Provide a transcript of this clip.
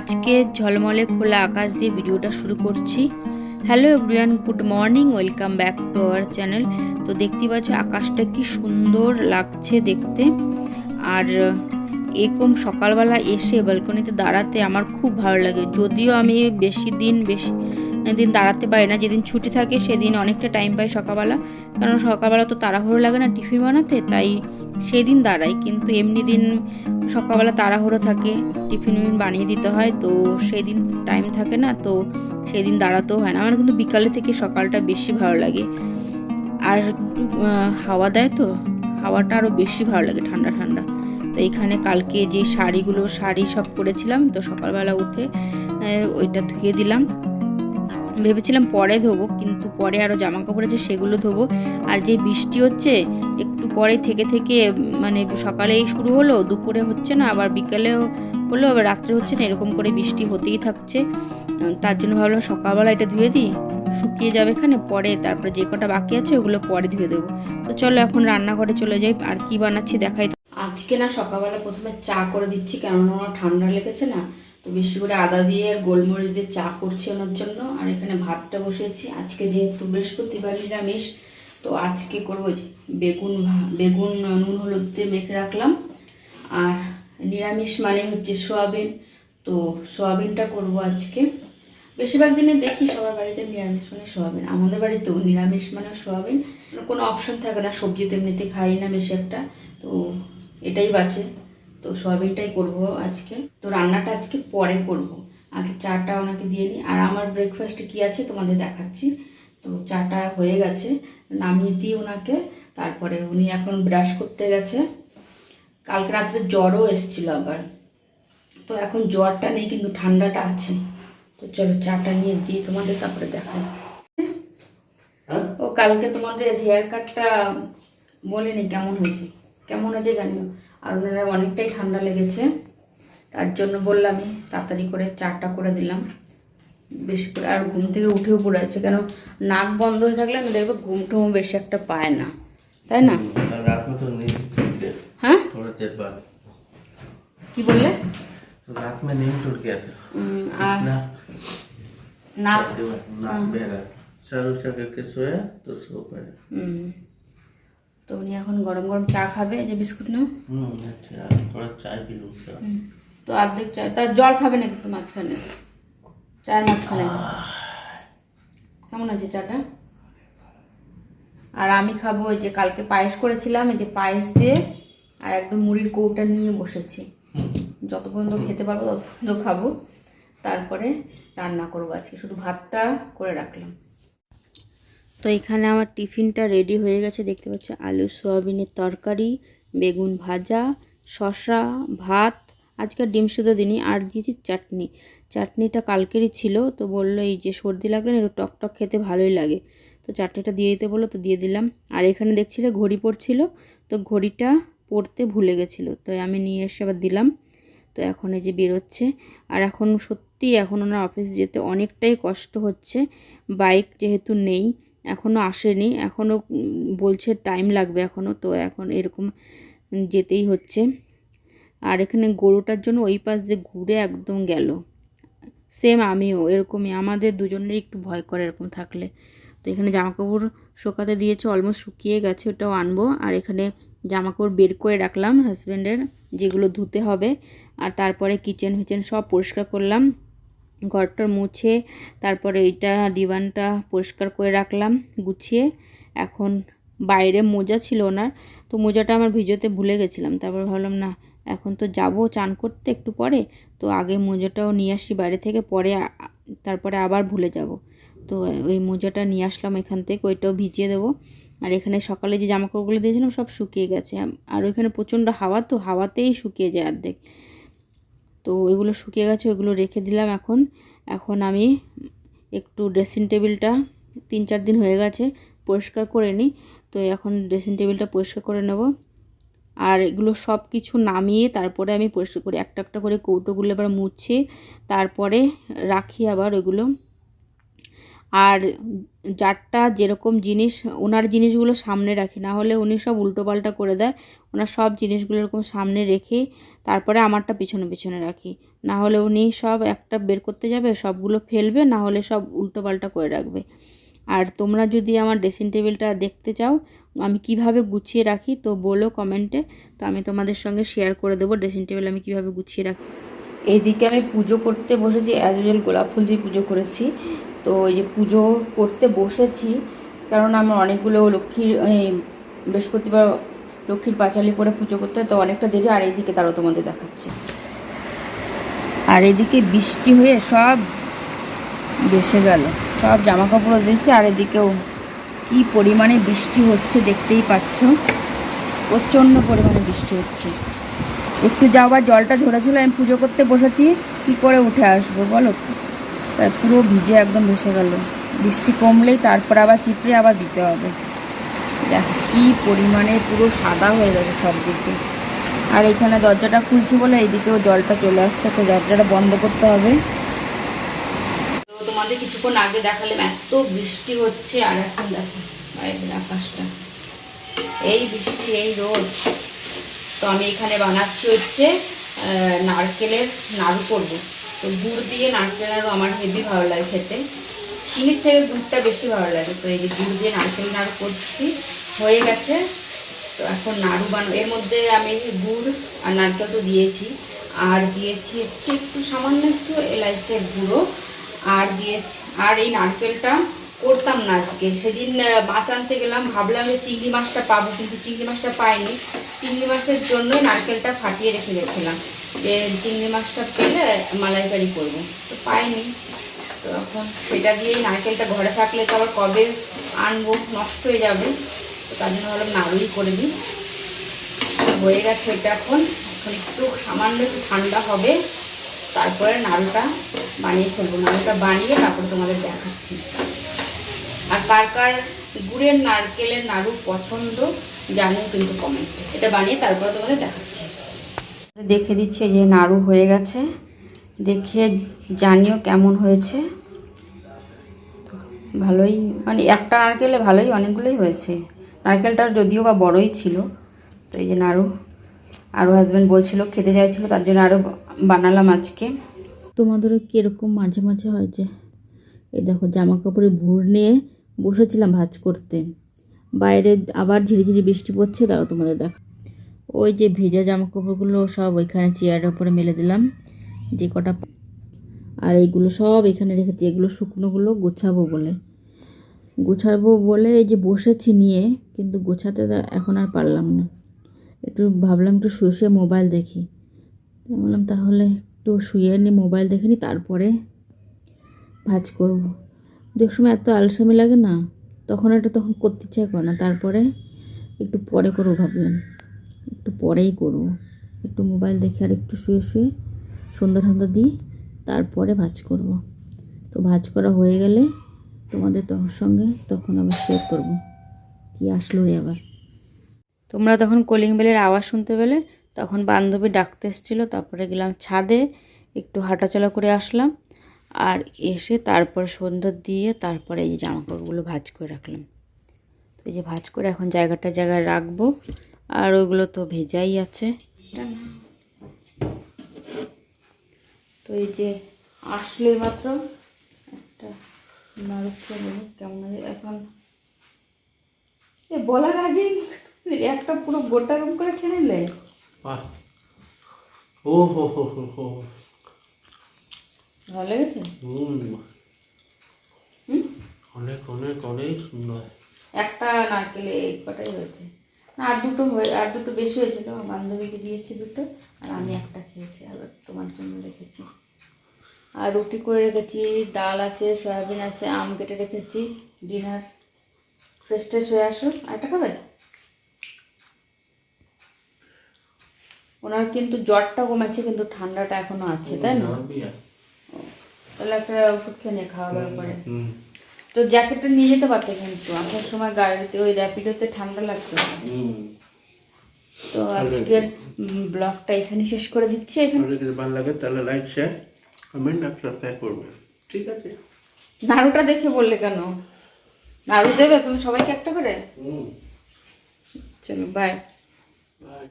আজকে ঝলমলে খোলা আকাশ দিয়ে ভিডিওটা শুরু করছি। Hello everyone good morning welcome back to our channel তো দেখতে পাচ্ছ আকাশটা কি সুন্দর লাগছে দেখতে। আর, এরকম সকালবেলা এসে ব্যালকনিতে দাঁড়াতে আমার খুব ভালো লাগে। যদিও আমি বেশি দিন বেশি দিন দাঁড়াতে পারি না, যেদিন ছুটি থাকে সেদিন অনেকটা টাইম পাই সকালবেলা। কারণ সকালবেলা তো তাড়াহুড়ো লাগে না টিফিন বানাতে, তাই সেদিন দাঁড়াই। কিন্তু এমনি দিন সকালবেলা তাড়াহুড়ো থাকে, টিফিন বানিয়ে দিতে হয়, তো সেই দিন টাইম থাকে না, তো সেই দিন দাঁড়াতেও হয় না। আমার কিন্তু বিকালে থেকে সকালটা বেশি ভালো লাগে। আর হাওয়া দেয় তো, হাওয়াটা আরও বেশি ভালো লাগে ঠান্ডা ঠান্ডা। তো এখানে কালকে যে শাড়িগুলো, শাড়ি সব পরেছিলাম, তো সকালবেলা উঠে ওইটা ধুয়ে দিলাম। ভেবেছিলাম পরে ধোবো, কিন্তু পরে আরও জামা কাপড় আছে সেগুলো ধোবো। আর যে বৃষ্টি হচ্ছে, একটু পরে থেকে থেকে মানে সকালেই শুরু হলো, দুপুরে হচ্ছে না, আবার বিকেলেও হলো, আবার রাত্রে হচ্ছে না, এরকম করে বৃষ্টি হতেই থাকছে। তার জন্য ভাবলাম সকালবেলা এটা ধুয়ে দিই, শুকিয়ে যাবে এখানে, পরে তারপরে যে কটা বাকি আছে ওগুলো পরে ধুয়ে দেবো। তো চলো এখন রান্নাঘরে চলে যাই, আর কি বানাচ্ছি দেখাই আজকে না সকালবেলা প্রথমে চা করে দিচ্ছি, কেননা ঠান্ডা লেগেছে না তো বেশি করে আদা দিয়ে আর গোলমরিচ দিয়ে চা করছি ওনার জন্য। আর এখানে ভাতটা বসিয়েছি। আজকে যেহেতু বৃহস্পতিবার নিরামিষ, তো আজকে করব বেগুন বেগুন, নুন, হলুদ দিয়ে মেখে রাখলাম। আর নিরামিষ মানে হচ্ছে সোয়াবিন। তো সোয়াবিনটা করব আজকে। বেশিরভাগ দিনে দেখি সবার বাড়িতে নিরামিষ মানে সোয়াবিন। আমাদের বাড়িতেও নিরামিষ মানে সোয়াবিন। কোনো অপশন থাকে না। সবজি তো এমনিতে খাই না বেশি একটা। তো এটাই বাঁচে। তো সোয়াবিনটাই করব আজকে। তো রান্নাটা আজকে পরে করব। আগে চাটা ওনাকে দিয়ে নিই। আর আমার ব্রেকফাস্টে কী আছে তোমাদের দেখাচ্ছি। তো চাটা হয়ে গেছে নামিয়ে দিই ওনাকে। তারপরে উনি এখন ব্রাশ করতে গেছে। কালকে রাত্রে জ্বরও এসেছিল আবার। তো এখন জ্বরটা নেই কিন্তু ঠান্ডাটা আছে। তো চলো চাটা নিয়ে দিই তোমাদের তারপরে দেখাই। ও কালকে তোমাদের হেয়ার কাটটা বলিনি কেমন হয়েছে? কেমন হয়েছে জানিও আর ওনারা অনেকটাই ঠান্ডা লেগেছে তার জন্য বললামই তাড়াতাড়ি করে চাটা করে দিলাম বেশি করে আর ঘুম থেকে উঠেও পড়ে আছে কেন নাক বন্ধ হয়ে থাকলে আমি দেখবো ঘুম টুম বেশি একটা পায় না তাই না और रात में तो नींद टूट गया হ্যাঁ थोड़ा देर बाद কি বললে तो रात में नींद टूट गया था উম, আর ना নাক के बाद नाक बह रहा था सर उछा करके सोया तो सो पड़े হুম তো উনি এখন গরম গরম চা খাবে যে বিস্কুট নাও তো অর্ধেক চা তার জল খাবে না কিন্তু মাঝখানে? চায়ের মাঝখানে। কেমন আছে চাটা? আর আমি খাব ওই যে কালকে পায়েস করেছিলাম এই যে পায়েস দিয়ে আর একদম মুড়ির কৌটা নিয়ে বসেছি। যত পর্যন্ত খেতে পারব তত পর্যন্ত খাব। তারপরে রান্না করব আজকে শুধু ভাতটা করে রাখলাম। তো এখানে আমার টিফিনটা রেডি হয়ে গেছে। দেখতে পাচ্ছ, আলু, সোয়াবিনের তরকারি, বেগুন ভাজা, শসা, ভাত, আজকে ডিম শুধু দিনই আর দিয়েছি চাটনি। চাটনিটা কালকেরই ছিল, তো বলল এই যে সর্দি লাগলে না একটু টক টক খেতে ভালোই লাগে। তো চাটনিটা দিয়ে দিতে বলল, তো দিয়ে দিলাম। আর এখানে দেখছিলে ঘড়ি পড়ছিল, তো ঘড়িটা পড়তে ভুলে গেছিল, তো আমি নিয়ে এসে আবার দিলাম। তো এখন এই যে বেরোচ্ছে, আর এখন সত্যি এখন ওনার অফিস যেতে অনেকটাই কষ্ট হচ্ছে। বাইক যেহেতু নেই এখনও আসেনি এখনও বলছে টাইম লাগবে এখনও তো এখন এরকম যেতেই হচ্ছে। আর এখানে গরুটার জন্য ওই পাশ দিয়ে ঘুরে একদম গেল। সেম আমিও, এরকমই, আমাদের দুজনেরই একটু ভয় করে এরকম থাকলে। তো এখানে জামাকাপড় শোকাতে দিয়েছে অলমোস্ট শুকিয়ে গেছে, ওটাও আনব। আর এখানে জামাকাপড় বের করে রাখলাম হাজব্যান্ডের যেগুলো ধুতে হবে। আর তারপরে কিচেন ফিচেন সব পরিষ্কার করলাম। ঘরটার মুছে তারপরে এইটা ডিবানটা পরিষ্কার করে রাখলাম, গুছিয়ে। এখন বাইরে মোজা ছিল ওনার, তো মোজাটা আমার ভিজোতে ভুলে গেছিলাম। তারপর ভাবলাম, না, এখন তো যাব চান করতে একটু পরে, তো আগে মোজাটাও নিয়ে আসি বাইরে থেকে, পরে তারপরে আবার ভুলে যাব। তো ওই মোজাটা নিয়ে আসলাম এখান থেকে, ওইটাও ভিজিয়ে দেবো। আর এখানে সকালে যে জামাকাপড়গুলো দিয়েছিলাম সব শুকিয়ে গেছে। আর ওইখানে প্রচণ্ড হাওয়া, তো হাওয়াতেই শুকিয়ে যায় অর্ধেক। তো এগুলো শুকিয়ে গেছে, ওইগুলো রেখে দিলাম এখন। এখন আমি একটু ড্রেসিং টেবিলটা তিন চার দিন হয়ে গেছে, পরিষ্কার করে নিই। তো এখন ড্রেসিং টেবিলটা পরিষ্কার করে নেব। আর এগুলো সব কিছু নামিয়ে তারপরে আমি পরিষ্কার করি একটা একটা করে কৌটোগুলো এবার মুছে, তারপরে রাখি আবার ওইগুলো। আর যারটা যেরকম জিনিস, ওনার জিনিসগুলো সামনে রাখি। না হলে উনি সব উল্টোপাল্টা করে দেয়। ওনার সব জিনিসগুলো এরকম সামনে রেখে তারপরে আমারটা পিছনে পিছনে রাখি। না হলে উনি সব একটা বের করতে যাবে, সবগুলো ফেলবে, না হলে সব উল্টোপাল্টা করে রাখবে। আর তোমরা যদি আমার ড্রেসিং টেবিলটা দেখতে চাও, আমি কীভাবে গুছিয়ে রাখি, তো বলো কমেন্টে তো আমি তোমাদের সঙ্গে শেয়ার করে দেবো ড্রেসিং টেবিল আমি কীভাবে গুছিয়ে রাখি। এইদিকে আমি পুজো করতে বসেছি অ্যাজ গোলাপ ফুল দিয়ে পুজো করেছি। তো এই যে পুজো করতে বসেছি কারণ আমার অনেকগুলো লক্ষ্মীর, এই বৃহস্পতিবার লক্ষ্মীর পাঁচালি করে পুজো করতে হয়, তো অনেকটা দেরি, আর এইদিকে তারও তোমাদের দেখাচ্ছে। আর এদিকে বৃষ্টি হয়ে সব বেসে গেল, সব জামা কাপড় দিয়েছে, আর এদিকেও কি পরিমাণে বৃষ্টি হচ্ছে দেখতেই পাচ্ছ। প্রচণ্ড পরিমাণে বৃষ্টি হচ্ছে। একটু যাওয়ার জলটা ঝরেছিল আমি পুজো করতে বসেছি, কি করে উঠে আসব বলো? পুরো ভিজে একদম ভেসে গেল। বৃষ্টি কমলেই তারপর আবার চিপড়ে আবার দিতে হবে। দেখো কি পরিমাণে পুরো সাদা হয়ে গেছে সব দিকে আর এখানে দরজাটা খুলছি বলে এইদিকেও জলটা চলে আসছে, তো দরজাটা বন্ধ করতে হবে। তো তোমাদের কিছুক্ষণ আগে দেখালাম, এত বৃষ্টি হচ্ছে আর এখন দেখো আকাশটা। এই বৃষ্টি, এই রোদ। তো আমি এখানে বানাচ্ছি হচ্ছে নারকেলের নাড়ু করব। তো গুড় দিয়ে নারকেল নাড়ু আমার হেভি ভালো লাগে খেতে। চিনির থেকে গুড়টা বেশি ভালো লাগে। তো এই যে গুড় দিয়ে নারকেল নাড়ু করছি, হয়ে গেছে। তো এখন নাড়ু বানাবো। এর মধ্যে আমি গুড় আর নারকেল তো দিয়েছি। আর দিয়েছি একটু একটু, সামান্য একটু এলাচের গুঁড়ো। আর দিয়েছি, আর এই নারকেলটা করতাম না আজকে। সেদিন মাছ আনতে গেলাম। ভাবলাম যে চিংড়ি মাছটা পাবো, কিন্তু চিংড়ি মাছটা পাইনি। চিংড়ি মাছের জন্যই নারকেলটা ফাটিয়ে রেখে গেছিলাম। যে চিংড়ি মাছটা পেলে মালাইকারি করব। তো পাইনি। তো এখন সেটা দিয়েই নারকেলটা ঘরে থাকলে তো আবার কবে আনব? নষ্ট হয়ে যাবে। তো তার জন্য ভাবলাম নাড়ুই করে দিই। হয়ে গেছে এটা এখন। এখন একটু সামান্য একটু ঠান্ডা হবে। তারপরে নাড়ুটা বানিয়ে ফেলব। নাড়ুটা বানিয়ে তারপরে তোমাদের দেখাচ্ছি। আর কার কার গুড়ের নারকেলের নাড়ু পছন্দ জানিও কিন্তু কমেন্টে এটা বানিয়ে তারপরে তোমাদের দেখাচ্ছি। দেখে দিচ্ছে যে নাড়ু হয়ে গেছে। দেখে জানিও কেমন হয়েছে। ভালোই মানে একটা নারকেলে ভালোই অনেকগুলোই হয়েছে। নারকেলটা যদিও বা বড়ই ছিল, তো এই যে নাড়ু। আরও হাজব্যান্ড বলছিল, খেতে চাইছিল, তার জন্য আরও বানালাম আজকে। তোমাদেরও কীরকম মাঝে মাঝে হয় যে, এই দেখো জামা কাপড়ে ভুর নিয়ে বসেছিলাম ভাজ করতে। বাইরে আবার ঝিরিঝিরি বৃষ্টি পড়ছে, তাও তোমাদের দেখা ওই যে ভেজা জামা কাপড়গুলো সব ওইখানে চেয়ারের ওপরে মেলে দিলাম, যে কটা আর এইগুলো সব এখানে রেখেছি, এগুলো শুকনোগুলো গোছাবো বলে। গোছাবো বলে এই যে বসেছি নিয়ে, কিন্তু গোছাতে এখন আর পারলাম না। একটু ভাবলাম একটু শুয়ে শুয়ে মোবাইল দেখি। বললাম, তাহলে একটু শুয়ে নি, মোবাইল দেখে নি, তারপরে ভাজ করব। দেখ সময় এত আলসামি লাগে না, তখন এটা তখন করতে ইচ্ছা করে না, তারপরে একটু পরে করব ভাবলাম। একটু পরেই করব। একটু মোবাইল দেখে আর একটু শুয়ে শুয়ে সন্ধ্যা সন্ধ্যা দিই, তারপরে ভাজ করব। তো ভাজ করা হয়ে গেলে তোমাদের তোর সঙ্গে তখন আবার শেয়ার করব। কি আসলো রে আবার? তোমরা তখন কলিং বেলের আওয়াজ শুনতে পেলে, তখন বান্ধবী ডাকতে এসেছিল, তারপরে গেলাম ছাদে, একটু হাঁটাচলা করে আসলাম। আর এসে তারপর সন্ধ্যা দিয়ে তারপরে এই যে জামা কাপড়গুলো ভাজ করে রাখলাম। তো এই যে ভাজ করে এখন জায়গাটা জায়গায় রাখব। আর ওইগুলো তো ভেজাই আছে। তো এই যে আসলোই মাত্র। একটা নাড়ু খেয়ে কেমন এখন? এ বলার আগে একটা পুরো গোটা রুম করে খেয়ে নিলে? ও হো হো হো হো। ভালো লেগেছে? হুম। হুম? অনেক অনেক অনেক সুন্দর। একটা নারকেলে এই কটাই হয়েছে। আর দুটো হয়ে আর দুটো বেশি হয়েছিল আমার বান্ধবীকে দিয়েছি দুটো আর আমি একটা খেয়েছি আর তোমার জন্য রেখেছি। আর রুটি করে রেখেছি ডাল আছে সয়াবিন আছে আম কেটে রেখেছি ডিনার। ফ্রেশ ট্রেশ হয়ে আসো আরেকটা খাবে? ওনার কিন্তু জ্বরটা কমেছে কিন্তু ঠান্ডাটা এখনও আছে তাই না? তাহলে একটা ওষুধ খেয়ে নিয়ে খাওয়া দাওয়ার পরে হুম। তো জ্যাকেটটা নিয়ে যেতে পারতে কিন্তু। আসার সময় গাড়িতে ওই র্যাপিডোতে ঠান্ডা লাগতো তো আজকের ব্লগটা এখানে শেষ করে দিচ্ছি। এখানে যদি ভালো লাগে তাহলে লাইক শেয়ার কমেন্ট আর সাবস্ক্রাইব করবে। ঠিক আছে? নাড়ুটা দেখে বললে কেন? নাড়ু দেবে? তুমি সবাইকে একটা করে? চলো বাই বাই